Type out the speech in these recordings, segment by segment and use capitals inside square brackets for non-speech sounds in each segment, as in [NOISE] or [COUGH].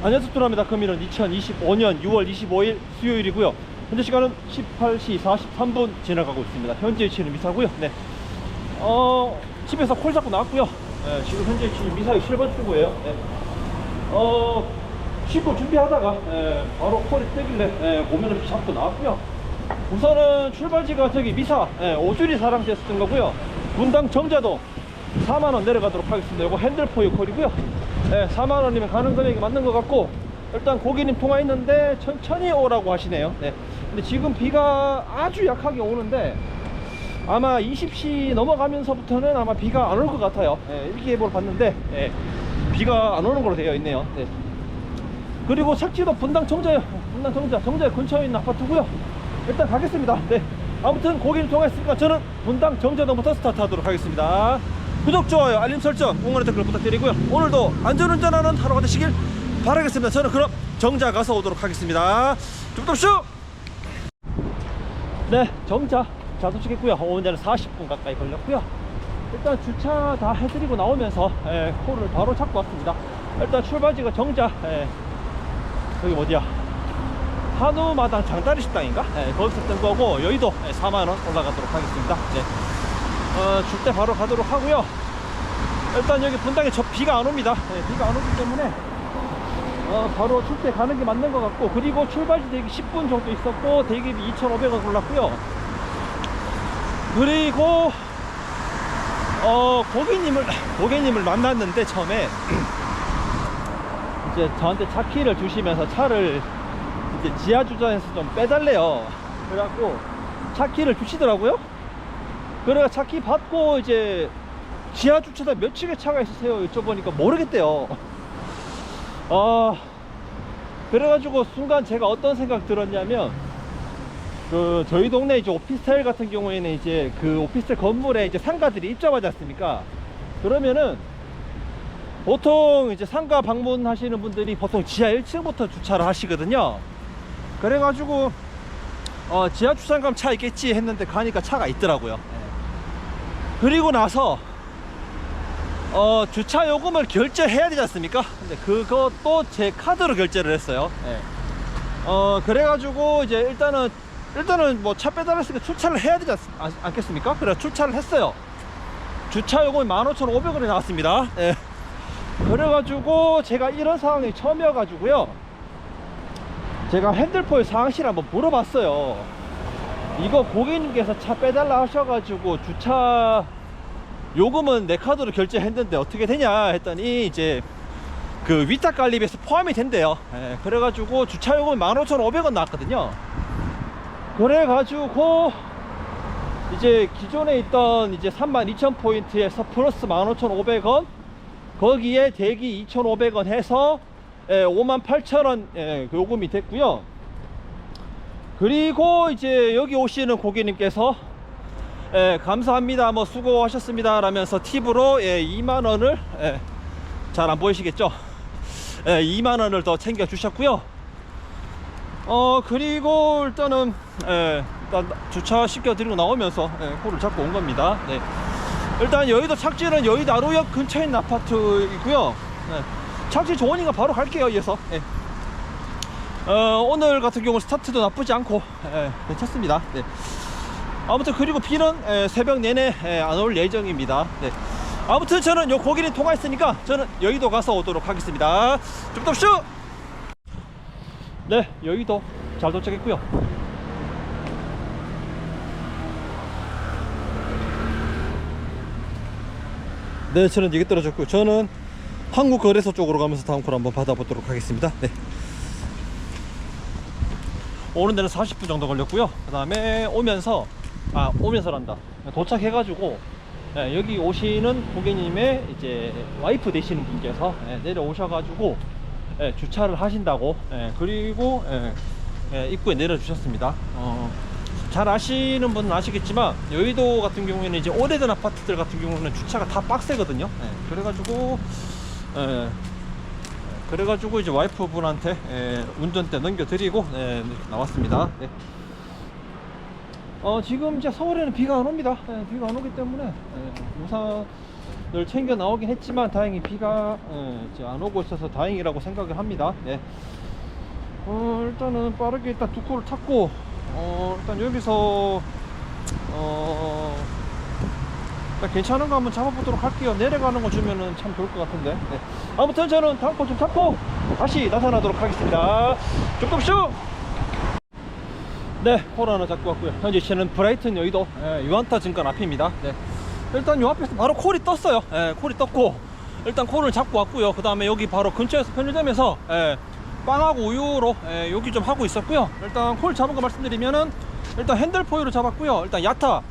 안녕하세요 투라입니다. 금일은 2025년 6월 25일 수요일이고요. 현재 시간은 18시 43분 지나가고 있습니다. 현재 위치는 미사고요. 네. 어, 집에서 콜 잡고 나왔고요. 네, 지금 현재 위치는 미사의 7번 출구예요. 네. 어, 씻고 준비하다가 예, 바로 콜이 뜨길래 예, 고민을 잡고 나왔고요. 우선은 출발지가 저기 미사 예, 오주리 사랑 됐었던 거고요. 분당 정자동 4만원 내려가도록 하겠습니다. 이거 핸들포유 콜이고요 예, 4만원이면 가는 금액이 맞는 것 같고 일단 고객님 통화했는데 천천히 오라고 하시네요. 네. 근데 지금 비가 아주 약하게 오는데 아마 20시 넘어가면서부터는 아마 비가 안 올 것 같아요. 예, 일기예보를 봤는데 예, 비가 안 오는 걸로 되어 있네요. 네. 그리고 착지도 분당 정자요 분당 정자 정자 근처에 있는 아파트고요. 일단 가겠습니다. 네. 아무튼 고객님 통화했으니까 저는 분당 정자동부터 스타트하도록 하겠습니다 구독 좋아요 알림 설정 응원의 댓글 부탁드리고요. 오늘도 안전운전하는 하루가 되시길 바라겠습니다. 저는 그럼 정자 가서 오도록 하겠습니다. 뚝뚝쇼! 네 정자 자 도착했고요. 오는 데는 40분 가까이 걸렸고요. 일단 주차 다 해드리고 나오면서 에, 콜을 바로 잡고 왔습니다. 일단 출발지가 정자 에, 여기 어디야? 한우마당 장다리 식당인가? 에, 거기서 뜬 거고 여의도 4만원 올라가도록 하겠습니다. 네. 어, 줄 때 바로 가도록 하고요. 일단 여기 분당에 저 비가 안 옵니다. 네, 비가 안 오기 때문에 어, 바로 출때 가는 게 맞는 것 같고 그리고 출발지 대기 10분 정도 있었고 대기비 2,500원 골랐고요. 그리고 어 고객님을 고객님을 만났는데 처음에 이제 저한테 차 키를 주시면서 차를 이제 지하 주차에서 좀 빼달래요. 그래갖고 차 키를 주시더라고요 차키 받고 이제 지하 주차장 몇 층에 차가 있으세요 여쭤보니까 모르겠대요 아 그래가지고 순간 제가 어떤 생각 들었냐면 그 저희 동네 이제 오피스텔 같은 경우에는 이제 그 오피스텔 건물에 이제 상가들이 입점하지 않습니까? 그러면은 보통 이제 상가 방문하시는 분들이 보통 지하 1층부터 주차를 하시거든요. 그래가지고 어 지하 주차장 가면 차 있겠지 했는데 가니까 차가 있더라고요. 예. 그리고 나서 어 주차 요금을 결제해야 되지 않습니까? 근데 그것도 제 카드로 결제를 했어요. 예. 어 그래가지고 이제 일단은 일단은 뭐 차 빼달았으니까 출차를 해야 되지 않, 않, 겠습니까 그래 출차를 했어요 주차 요금이 15,500원이 나왔습니다 예. 그래가지고 제가 이런 상황이 처음이어가지고요 제가 핸들포의 상황실 한번 물어봤어요 이거 고객님께서 차 빼달라 하셔가지고 주차 요금은 내 카드로 결제했는데 어떻게 되냐 했더니 이제 그 위탁 관리비에서 포함이 된대요. 예, 그래가지고 주차 요금이 15,500원 나왔거든요. 그래가지고 이제 기존에 있던 이제 32,000 포인트에서 플러스 15,500원 거기에 대기 2,500원 해서 예, 58,000원 예, 요금이 됐고요 그리고 이제 여기 오시는 고객님께서 예, 감사합니다 뭐 수고하셨습니다 라면서 팁으로 예, 2만원을 예, 잘 안 보이시겠죠 예, 2만원을 더 챙겨 주셨고요 어 그리고 일단은 예, 일단 주차 시켜 드리고 나오면서 예, 코를 잡고 온 겁니다. 네. 일단 여의도 착지는 여의도 아로역 근처에 있는 아파트이고요. 네. 착지 좋으니까 바로 갈게요. 이어서. 예. 어, 오늘 같은 경우 스타트도 나쁘지 않고 예, 괜찮습니다. 네. 아무튼 그리고 비는 예, 새벽 내내 예, 안올 예정입니다. 네. 아무튼 저는 요 고객님 통화했으니까 저는 여의도 가서 오도록 하겠습니다. 좀 더 슈! 네, 여의도 잘 도착했고요. 네, 저는 여기 떨어졌고요. 저는 한국거래소 쪽으로 가면서 다음 콜 한번 받아보도록 하겠습니다. 네. 오는 데는 40분 정도 걸렸고요. 그 다음에 오면서, 아, 오면서란다. 도착해가지고, 예, 여기 오시는 고객님의 이제 와이프 되시는 분께서 예, 내려오셔가지고, 예, 주차를 하신다고 예, 그리고 예, 예, 입구에 내려주셨습니다 어, 잘 아시는 분은 아시겠지만 여의도 같은 경우에는 이제 오래된 아파트들 같은 경우는 주차가 다 빡세거든요 예, 그래가지고 예, 그래가지고 이제 와이프분한테 예, 운전대 넘겨드리고 예, 나왔습니다 네. 어, 지금 이제 서울에는 비가 안 옵니다 예, 비가 안 오기 때문에 예, 우산 늘 챙겨 나오긴 했지만 다행히 비가 예, 이제 안 오고 있어서 다행이라고 생각을 합니다. 네. 어, 일단은 빠르게 일단 두 코를 탔고 어, 일단 여기서 어, 괜찮은 거 한번 잡아보도록 할게요. 내려가는 거 주면은 참 좋을 것 같은데. 네. 아무튼 저는 다음 코좀 잡고 다시 나타나도록 하겠습니다. 조금씩. 네, 콜 하나 잡고 왔고요. 현재 저는 브라이튼 여의도 예, 유한타 증권 앞입니다. 네. 일단 요 앞에서 바로 콜이 떴어요. 예, 콜이 떴고 일단 콜을 잡고 왔고요. 그 다음에 여기 바로 근처에서 편의점에서 예, 빵하고 우유로 예, 여기 좀 하고 있었고요. 일단 콜 잡은 거 말씀드리면은 일단 핸들 포유를 잡았고요. 일단 야타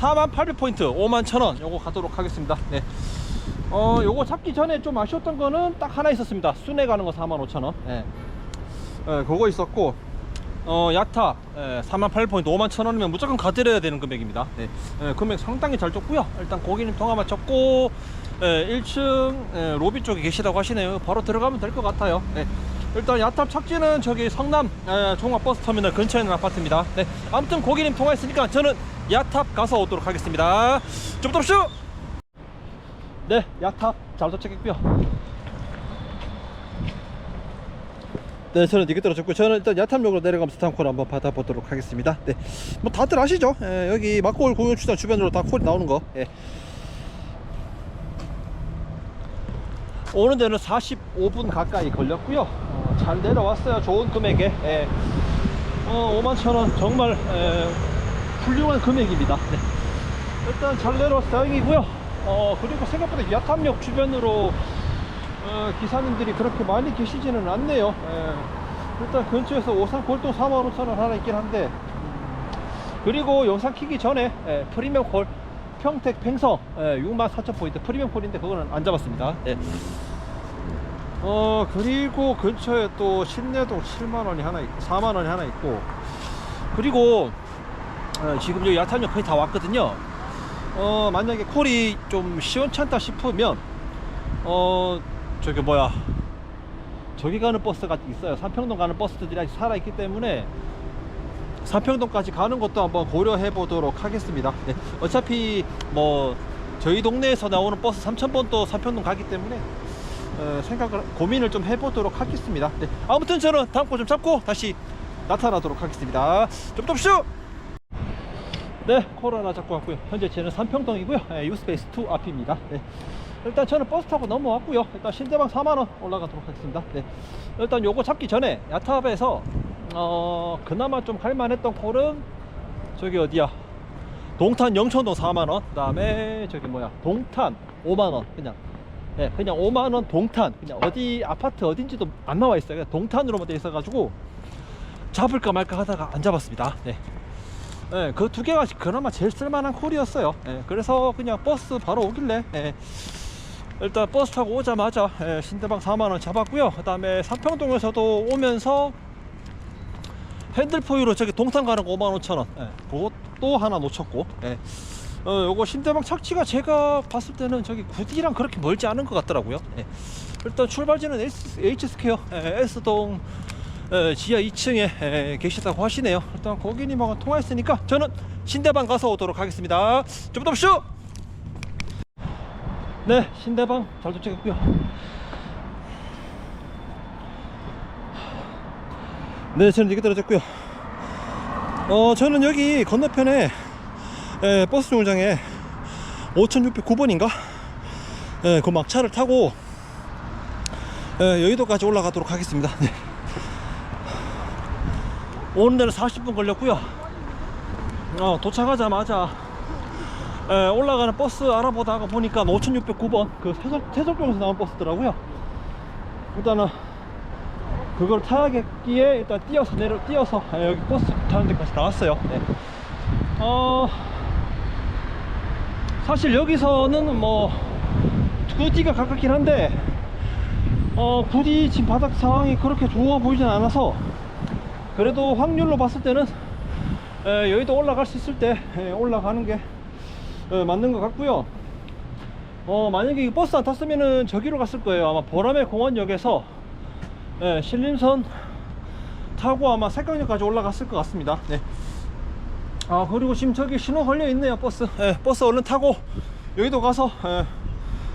4800포인트 5만 1000원 요거 가도록 하겠습니다. 네. 어, 요거 잡기 전에 좀 아쉬웠던 거는 딱 하나 있었습니다. 순회 가는 거 4만 5천원. 예. 예, 그거 있었고, 어, 야타, 예, 48포인트 5만 1천원이면 무조건 가드려야 되는 금액입니다. 네. 예, 금액 상당히 잘 줬고요. 일단 고객님 통화 마쳤고, 예, 1층 예, 로비 쪽에 계시다고 하시네요. 바로 들어가면 될 것 같아요. 네. 일단 야탑 착지는 저기 성남 예, 종합버스터미널 근처에 있는 아파트입니다. 네. 아무튼 고객님 통화했으니까 저는 야탑 가서 오도록 하겠습니다. 좀 덥쇼! 네, 야탑 잘 도착했고요. 네, 저는 이게 떨어졌고 저는 일단 야탑역으로 내려가면서 다음 콜 한번 받아보도록 하겠습니다. 네, 뭐 다들 아시죠? 예, 여기 막골 공영주차 주변으로 다 콜이 나오는 거. 예. 오는 데는 45분 가까이 걸렸고요. 어, 잘 내려왔어요. 좋은 금액에. 예. 어, 5만 천원 정말 에, 훌륭한 금액입니다. 네. 일단 잘 내려와서 다행이고요. 어, 그리고 생각보다 야탐역 주변으로 어, 기사님들이 그렇게 많이 계시지는 않네요. 예. 일단 근처에서 오산 골동 4만 5천 원 하나 있긴 한데 음, 그리고 영상 키기 전에 예, 프리미엄 콜 평택 팽성 예, 6만 4천 포인트 프리미엄 콜인데 그거는 안 잡았습니다. 예. 어 그리고 근처에 또 신내동 7만 원이 하나 있고 4만 원이 하나 있고 그리고 어, 지금 여기 야탄역 거의 다 왔거든요. 어 만약에 콜이 좀 시원찮다 싶으면 어 저기 뭐야 저기 가는 버스가 있어요. 삼평동 가는 버스들이 아직 살아 있기 때문에 삼평동까지 가는 것도 한번 고려해 보도록 하겠습니다. 네, 어차피 뭐 저희 동네에서 나오는 버스 3,000번도 삼평동 가기 때문에 어, 생각을 고민을 좀 해보도록 하겠습니다. 네, 아무튼 저는 다음 거 좀 잡고 다시 나타나도록 하겠습니다. 좀 덥쇼! 네, 코로나 잡고 왔고요. 현재 저는 삼평동이고요. 네, 유스페이스 2 앞입니다. 네. 일단 저는 버스 타고 넘어왔고요. 일단 신대방 4만 원 올라가도록 하겠습니다. 네. 일단 요거 잡기 전에 야탑에서 어 그나마 좀 갈만했던 콜은 저기 어디야? 동탄 영천동 4만 원. 그 다음에 저기 뭐야? 동탄 5만 원. 그냥 네, 그냥 5만 원 동탄. 그냥 어디 아파트 어딘지도 안 나와 있어요. 그냥 동탄으로만 돼 있어 가지고 잡을까 말까 하다가 안 잡았습니다. 네. 네, 그두 개가 그나마 제일 쓸만한 콜이었어요. 네, 그래서 그냥 버스 바로 오길래 네, 일단 버스 타고 오자마자 예, 신대방 4만원 잡았고요 그 다음에 삼평동에서도 오면서 핸들포유로 저기 동탄 가는 거 5만 5천원 예, 그것도 하나 놓쳤고 예. 어, 요거 신대방 착지가 제가 봤을 때는 저기 구디랑 그렇게 멀지 않은 것 같더라고요 예. 일단 출발지는 S, H스퀘어 예, S동 예, 지하 2층에 예, 계시다고 하시네요 일단 고객님하고 통화했으니까 저는 신대방 가서 오도록 하겠습니다 좀 더 보시오 네, 신대방 잘 도착했고요. 네, 저는 이렇게 떨어졌고요. 어, 저는 여기 건너편에 에, 버스 정류장에 5609번인가? 예, 그 막차를 타고 에, 여의도까지 올라가도록 하겠습니다. 네. [LAUGHS] 오는 데는 40분 걸렸고요. 어, 도착하자마자 에, 올라가는 버스 알아보다가 보니까 5609번 그 세석, 세석동에서 나온 버스더라고요 일단은 그걸 타야겠기에 일단 뛰어서 내려 뛰어서 에, 여기 버스 타는 데까지 나왔어요 네. 어 사실 여기서는 뭐 구디가 가깝긴 한데 어 구디 지금 바닥 상황이 그렇게 좋아 보이진 않아서 그래도 확률로 봤을 때는 에, 여의도 올라갈 수 있을 때 에, 올라가는 게 어, 맞는 것 같고요. 어, 만약에 이 버스 안 탔으면은 저기로 갔을 거예요. 아마 보라매 공원역에서 예, 신림선 타고 아마 색강역까지 올라갔을 것 같습니다. 네. 아 그리고 지금 저기 신호 걸려 있네요 버스. 예, 버스 얼른 타고 여의도 가서 예,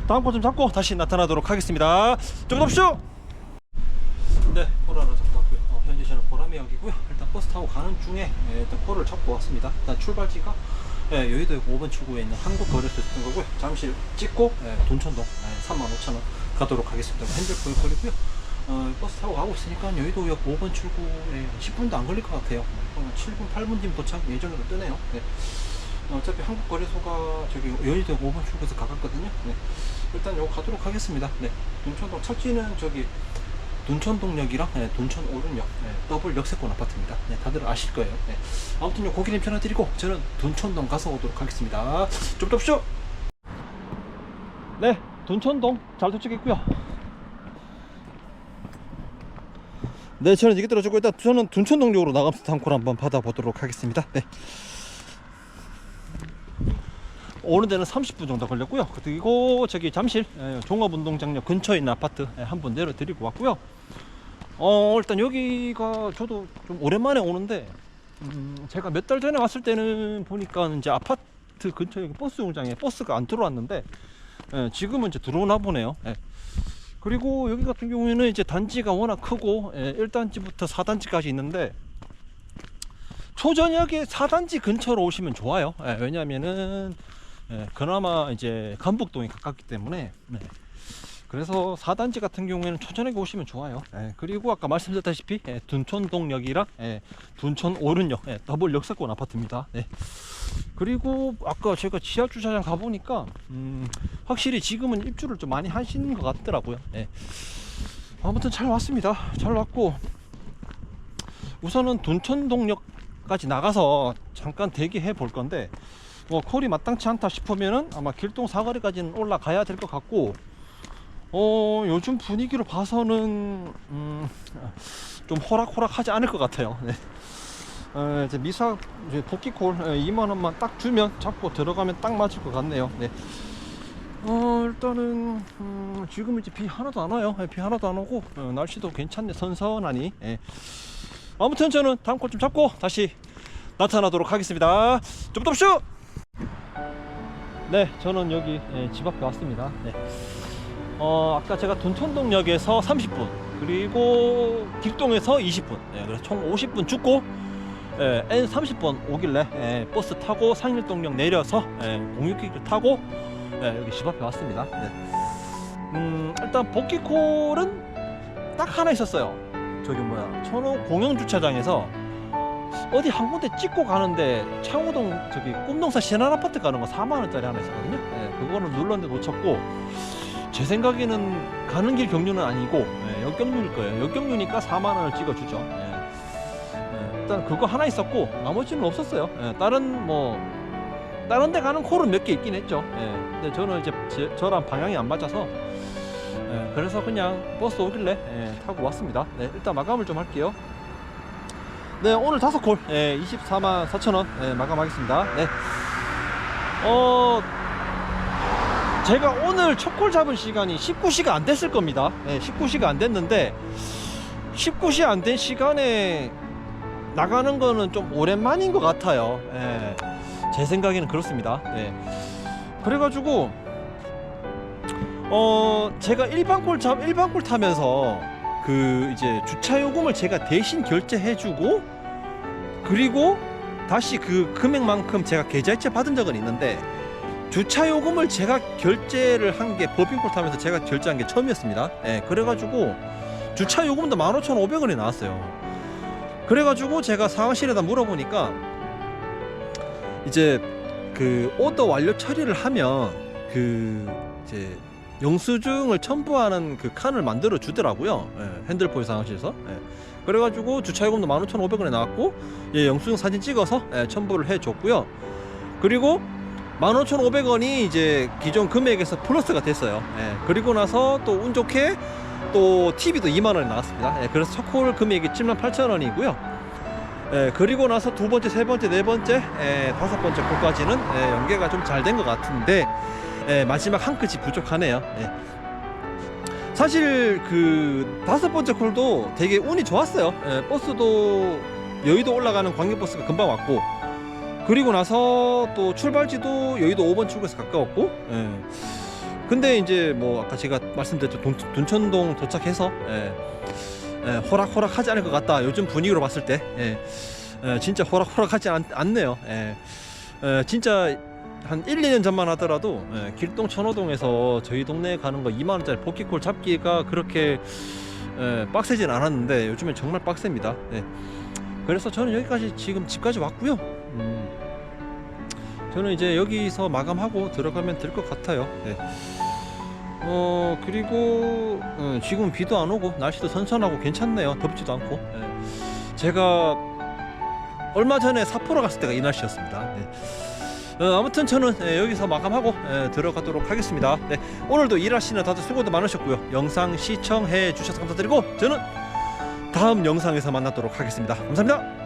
다음 곳 좀 잡고 다시 나타나도록 하겠습니다. 좀 덥쇼. 네, 콜 하나 잡고 왔고요. 어, 현재 저는 보라매역이고요. 일단 버스 타고 가는 중에 예, 일단 콜을 잡고 왔습니다. 일단 출발지가 예, 여의도 5번 출구에 있는 한국 거래소 있던 거고요. 잠시 찍고 예, 돈천동 예, 35,000원 가도록 하겠습니다. 핸들포 거리고요. 어, 버스 타고 가고 있으니까 여의도역 5번 출구에 10분도 안 걸릴 것 같아요. 어, 7분, 8분 뒤면 도착 예정으로 뜨네요. 네. 어, 어차피 한국 거래소가 저기 여의도역 5번 출구에서 가깝거든요. 네. 일단 요거 가도록 하겠습니다. 네. 돈천동 첫지는 저기 돈천동역이랑 네, 돈천 오른역 네, 더블 역세권 아파트입니다. 네, 다들 아실 거예요. 네. 아무튼 요 고기님 전화드리고 저는 돈천동 가서 오도록 하겠습니다. 좀 덥쇼. 네, 돈천동 잘 도착했고요. 네, 저는 이게 떨어지고 일단 저는 둔천동역으로 나가면서 단콜 한번 받아보도록 하겠습니다. 네. 오는 데는 30분 정도 걸렸고요. 그리고 저기 잠실 예, 종합운동장역 근처에 있는 아파트 예, 한분 내려드리고 왔고요. 어 일단 여기가 저도 좀 오랜만에 오는데 음, 제가 몇 달 전에 왔을 때는 보니까 이제 아파트 근처에 버스 정장에 버스가 안 들어왔는데 예, 지금은 이제 들어오나 보네요. 예. 그리고 여기 같은 경우에는 이제 단지가 워낙 크고 예, 1단지부터 4단지까지 있는데 초저녁에 4단지 근처로 오시면 좋아요. 예, 왜냐면은 예, 그나마 이제 간북동이 가깝기 때문에 네. 그래서 4단지 같은 경우에는 초저녁에 오시면 좋아요. 예, 그리고 아까 말씀드렸다시피 예, 둔촌동역이랑 예, 둔촌 오른역 예, 더블 역세권 아파트입니다. 네. 그리고 아까 제가 지하 주차장 가보니까 음, 확실히 지금은 입주를 좀 많이 하시는 것 같더라고요. 예. 아무튼 잘 왔습니다. 잘 왔고 우선은 둔촌동역까지 나가서 잠깐 대기해 볼 건데 뭐 콜이 마땅치 않다 싶으면은 아마 길동 사거리까지는 올라가야 될 것 같고 어 요즘 분위기로 봐서는 음, 좀 호락호락하지 않을 것 같아요. 네. 어, 이제 미사 이제 복귀콜 2만 원만 딱 주면 잡고 들어가면 딱 맞을 것 같네요. 네. 어 일단은 음, 지금 이제 비 하나도 안 와요. 예, 비 하나도 안 오고 어, 날씨도 괜찮네 선선하니. 예. 아무튼 저는 다음 콜 좀 잡고 다시 나타나도록 하겠습니다. 좀 덥쇼. 네, 저는 여기 예, 집 앞에 왔습니다. 네. 어, 아까 제가 돈천동역에서 30분, 그리고 길동에서 20분, 예, 그래서 총 50분 죽고 예, N 30번 오길래 예, 버스 타고 상일동역 내려서 예, 공유기를 타고 예, 여기 집 앞에 왔습니다. 네. 음, 일단 복귀콜은 딱 하나 있었어요. 저기 뭐야, 천호 공영주차장에서 어디 한 군데 찍고 가는데 창호동 저기 꿈동산 신한 아파트 가는 거 4만 원짜리 하나 있었거든요. 예, 그거는 눌렀는데 놓쳤고 제 생각에는 가는 길 경유는 아니고 예, 역경유일 거예요. 역경유니까 4만 원을 찍어주죠. 예. 예, 일단 그거 하나 있었고 나머지는 없었어요. 예, 다른 뭐 다른 데 가는 콜은 몇 개 있긴 했죠. 예, 근데 저는 이제 제, 저랑 방향이 안 맞아서 예, 그래서 그냥 버스 오길래 예, 타고 왔습니다. 네, 일단 마감을 좀 할게요. 네, 오늘 다섯 콜, 예, 24만 4천 원 예, 마감하겠습니다. 네. 어, 제가 오늘 첫콜 잡은 시간이 19시가 안 됐을 겁니다. 예, 19시가 안 됐는데 19시 안 된 시간에 나가는 거는 좀 오랜만인 것 같아요. 예, 제 생각에는 그렇습니다. 예. 그래가지고 어 제가 일반 콜잡 일반 콜 타면서 그 이제 주차 요금을 제가 대신 결제해주고 그리고 다시 그 금액만큼 제가 계좌이체 받은 적은 있는데 주차 요금을 제가 결제를 한게 타면서 제가 결제한 게 처음이었습니다. 예, 그래가지고 주차 요금도 15,500원이 나왔어요. 그래가지고 제가 상황실에다 물어보니까 이제 그 오더 완료 처리를 하면 그 이제 영수증을 첨부하는 그 칸을 만들어 주더라고요. 예, 핸들포의 상황실에서. 예. 그래가지고 주차요금도 15,500원에 나왔고 예, 영수증 사진 찍어서 예, 첨부를 해줬고요. 그리고 15,500원이 이제 기존 금액에서 플러스가 됐어요. 예, 그리고 나서 또 운 좋게 또 TV도 2만 원이 나왔습니다. 예, 그래서 첫콜 금액이 78,000원이고요. 예, 그리고 나서 두 번째, 세 번째, 네 번째, 예, 다섯 번째 콜까지는 예, 연계가 좀 잘 된 것 같은데 예, 마지막 한 끗이 부족하네요. 예. 사실 그 다섯 번째 콜도 되게 운이 좋았어요. 예, 버스도 여의도 올라가는 광역버스가 금방 왔고 그리고 나서 또 출발지도 여의도 5번 출구에서 가까웠고 예. 근데 이제 뭐 아까 제가 말씀드렸죠 돈, 둔천동 도착해서 예, 예, 호락호락 하지 않을 것 같다. 요즘 분위기로 봤을 때 예, 예, 진짜 호락호락하지 않, 않네요. 예, 예, 진짜 한 1, 2년 전만 하더라도 예, 길동 천호동에서 저희 동네에 가는 거 2만 원짜리 포켓콜 잡기가 그렇게 예, 빡세진 않았는데 요즘엔 정말 빡셉니다. 예. 그래서 저는 여기까지 지금 집까지 왔고요. 음, 저는 이제 여기서 마감하고 들어가면 될 것 같아요. 예. 어 그리고 어, 지금 비도 안 오고 날씨도 선선하고 괜찮네요. 덥지도 않고. 예. 제가 얼마 전에 삿포로 갔을 때가 이 날씨였습니다. 네. 어, 아무튼 저는 예, 여기서 마감하고 예, 들어가도록 하겠습니다. 네, 오늘도 일하시는 다들 수고도 많으셨고요. 영상 시청해 주셔서 감사드리고 저는 다음 영상에서 만나도록 하겠습니다. 감사합니다